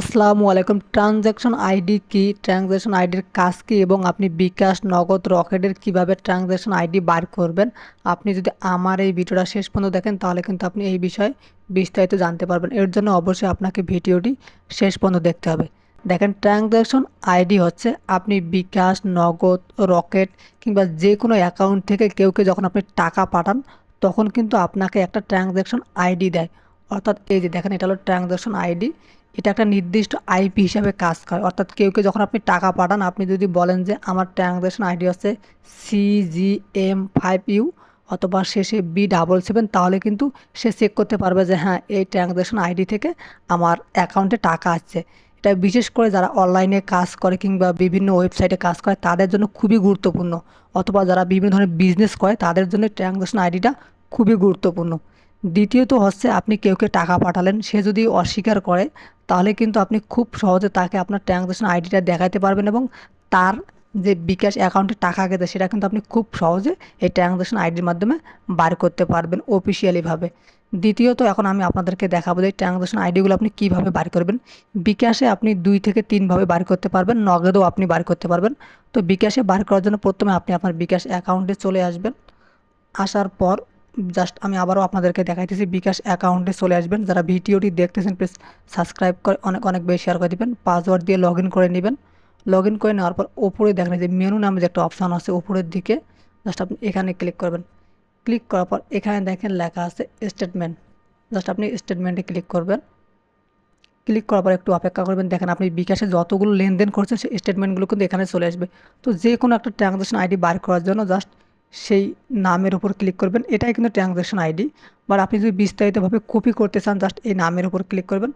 আসসালামু আলাইকুম। Transaction ID কি? ট্রানজ্যাকশন আইডির কাজ কি? এবং আপনি বিকাশ, নগদ, রকেটের কীভাবে ট্রানজ্যাকশন আইডি বার করবেন? আপনি যদি আমার এই ভিডিওটা শেষ পর্যন্ত দেখেন, তাহলে কিন্তু আপনি এই বিষয়ে বিস্তারিত জানতে পারবেন। এর জন্য অবশ্যই আপনাকে ভিডিওটি শেষ পর্যন্ত দেখতে হবে। দেখেন, ট্রানজ্যাকশন আইডি হচ্ছে আপনি বিকাশ, নগদ, রকেট কিংবা যে কোনো অ্যাকাউন্ট থেকে কেউকে যখন আপনি টাকা পাঠান, তখন কিন্তু আপনাকে একটা ট্রানজ্যাকশন আইডি দেয়। অর্থাৎ এই যে দেখেন, এটা হলো ট্রানজ্যাকশন আইডি। এটা একটা নির্দিষ্ট আইপি হিসাবে কাজ করে। অর্থাৎ কেউকে যখন আপনি টাকা পাঠান, আপনি যদি বলেন যে আমার ট্রানজ্যাকশন আইডি হচ্ছে C G M five U অথবা শেষে বি ডাবল সেভেন তাহলে কিন্তু সে চেক করতে পারবে যে হ্যাঁ এই ট্রানজ্যাকশন আইডি থেকে আমার অ্যাকাউন্টে টাকা আসছে। এটা বিশেষ করে যারা অনলাইনে কাজ করে কিংবা বিভিন্ন ওয়েবসাইটে কাজ করে, তাদের জন্য খুবই গুরুত্বপূর্ণ। অথবা যারা বিভিন্ন ধরনের বিজনেস করে, তাদের জন্য ট্রানজ্যাকশন আইডিটা খুবই গুরুত্বপূর্ণ। দ্বিতীয়ত হচ্ছে আপনি কেউকে টাকা পাঠালেন, সে যদি অস্বীকার করে, তাহলে কিন্তু আপনি খুব সহজে তাকে আপনার ট্রানজ্যাকশন আইডিটা দেখাতে পারবেন এবং তার যে বিকাশ অ্যাকাউন্টে টাকা গেছে, সেটা কিন্তু আপনি খুব সহজে এই ট্রানজ্যাকশন আইডির মাধ্যমে বার করতে পারবেন অফিসিয়ালিভাবে দ্বিতীয়ত এখন আমি আপনাদেরকে দেখাবো যে ট্রানজ্যাকশন আইডিগুলো আপনি কীভাবে বার করবেন। বিকাশে আপনি দুই থেকে তিনভাবে বার করতে পারবেন, নগদেও আপনি বার করতে পারবেন। তো বিকাশে বার করার জন্য প্রথমে আপনি আপনার বিকাশ অ্যাকাউন্টে চলে আসবেন। আসার পর জাস্ট আমি আবারও আপনাদেরকে দেখাইতেছি, বিকাশ অ্যাকাউন্টে চলে আসবেন। যারা ভিডিওটি দেখতেছেন প্লিজ সাবস্ক্রাইব করে অনেক অনেক বেশি শেয়ার করে দেবেন। পাসওয়ার্ড দিয়ে লগ করে নেবেন। লগ করে নেওয়ার পর ওপরে দেখেন যে মেনু নামে যে একটা অপশান আছে উপরের দিকে জাস্ট আপনি এখানে ক্লিক করবেন। ক্লিক করার পর এখানে দেখেন লেখা আছে স্টেটমেন্ট জাস্ট আপনি স্টেটমেন্টে ক্লিক করবেন। ক্লিক করার পর একটু অপেক্ষা করবেন। দেখেন আপনি বিকাশে যতগুলো লেনদেন করছেন, সেই স্টেটমেন্টগুলো কিন্তু এখানে চলে আসবে। তো যে কোনো একটা ট্রানজ্যাকশন আইডি বার করার জন্য জাস্ট সেই নামের উপর ক্লিক করবেন। এটাই কিন্তু ট্রানজ্যাকশন আইডি বাট আপনি যদি বিস্তারিতভাবে কপি করতে চান জাস্ট এই নামের উপর ক্লিক করবেন।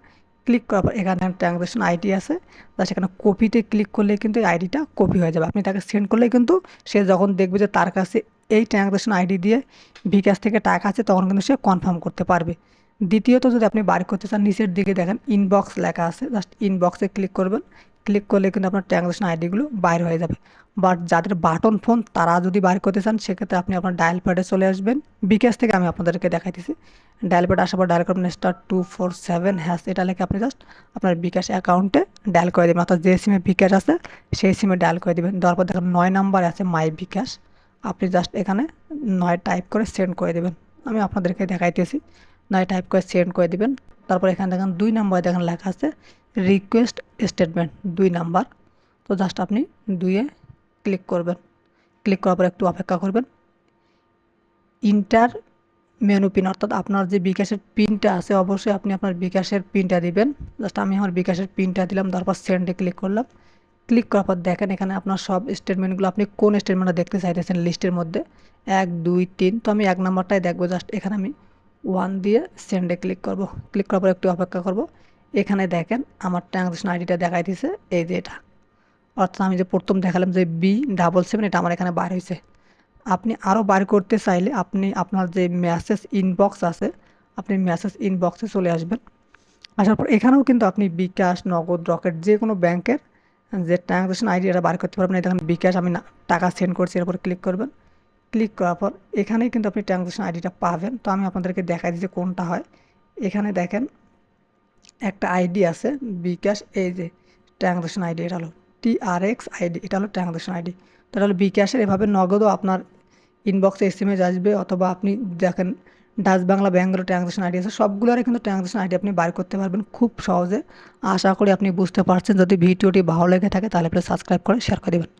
ক্লিক করার পর এখানে ট্রানজ্যাকশন আইডি আছে। জাস্ট এখানে কপিতে ক্লিক করলে কিন্তু এই আইডিটা কপি হয়ে যাবে। আপনি তাকে সেন্ড করলে কিন্তু সে যখন দেখবে যে তার কাছে এই ট্রানজ্যাকশন আইডি দিয়ে বিকাশ থেকে টাকা আছে, তখন কিন্তু সে কনফার্ম করতে পারবে। দ্বিতীয়ত, যদি আপনি বার করতে চান, নিচের দিকে দেখেন ইনবক্স লেখা আছে। জাস্ট ইনবক্সে ক্লিক করবেন। ক্লিক করলে কিন্তু আপনার ট্রানজ্যাকশন আইডিগুলো বাইর হয়ে যাবে। বাট যাদের বাটন ফোন তারা যদি বার করতে চান, সেক্ষেত্রে আপনি আপনার ডায়াল প্যাডে চলে আসবেন। বিকাশ থেকে আমি আপনাদেরকে দেখাইতেছি। ডায়াল প্যাড আসার পর ডায়াল করবেন star two four seven hash এটা লেখে আপনি জাস্ট আপনার বিকাশ অ্যাকাউন্টে ডায়াল করে দেবেন। অর্থাৎ যে সিমে বিকাশ আছে, সেই সিমে ডায়াল করে দেবেন। দেওয়ার পর দেখেন নয় নাম্বার আছে মাই বিকাশ। আপনি জাস্ট এখানে নয় টাইপ করে সেন্ড করে দেবেন। আমি আপনাদেরকে দেখাইতেছি। নয় টাইপ করে সেন্ড করে দেবেন। তারপর এখানে দেখেন দুই নাম্বার দেখেন লেখা আছে রিকোয়েস্ট স্টেটমেন্ট দুই নাম্বার তো জাস্ট আপনি দুইয়ে ক্লিক করবেন। ক্লিক করার পর একটু অপেক্ষা করবেন। ইন্টার মেনু পিন অর্থাৎ আপনার যে বিকাশের পিনটা আছে, অবশ্যই আপনি আপনার বিকাশের পিনটা দিবেন। জাস্ট আমি আমার বিকাশের পিনটা দিলাম, তারপর সেন্ডে ক্লিক করলাম। ক্লিক করার পর দেখেন এখানে আপনার সব স্টেটমেন্টগুলো আপনি কোন স্টেটমেন্টটা দেখতে চাইতেছেন লিস্টের মধ্যে? এক, দুই, তিন, তো আমি এক নম্বরটাই দেখব। জাস্ট এখানে আমি ওয়ান দিয়ে সেন্ডে ক্লিক করব। ক্লিক করার পর একটু অপেক্ষা করব। এখানে দেখেন আমার ট্রানজ্যাকশন আইডিটা দেখাই দিছে এই যে এটা। অর্থাৎ আমি যে প্রথম দেখালাম যে বি ডাবল সেভেন এটা আমার এখানে বার হয়েছে আপনি আরও বার করতে চাইলে আপনি আপনার যে মেসেজ ইনবক্স আছে, আপনি মেসেজ ইনবক্সে চলে আসবেন। আসার পর এখানেও কিন্তু আপনি বিকাশ নগদ রকেট যে কোনো ব্যাংকের যে ট্রানজ্যাকশন আইডি এটা বার করতে পারবেন। দেখেন বিকাশ আমি টাকা সেন্ড করছি, এর উপর ক্লিক করবেন। ক্লিক করার পর এখানেই কিন্তু আপনি ট্রানজ্যাকশন আইডিটা পাবেন। তো আমি আপনাদেরকে দেখাই দিচ্ছি কোনটা হয়। এখানে দেখেন একটা আইডি আছে বিকাশ এই যে ট্রানজ্যাকশন আইডি এটা হলো। টিআরএক্স আইডি, এটা হলো ট্রানজাকশন আইডি। এটা হলো বিকাশের এভাবে নগদও আপনার ইনবক্সে এস এম এস আসবে অথবা আপনি দেখেন ডাচ বাংলা ব্যাঙ্গেরও ট্রানজ্যাকশন আইডি আছে। সবগুলোরই কিন্তু ট্রানজাকশন আইডি আপনি বার করতে পারবেন খুব সহজে। আশা করি আপনি বুঝতে পারছেন। যদি ভিডিওটি ভালো লেগে থাকে তাহলে আপনি সাবস্ক্রাইব করে শেয়ার করে দেবেন।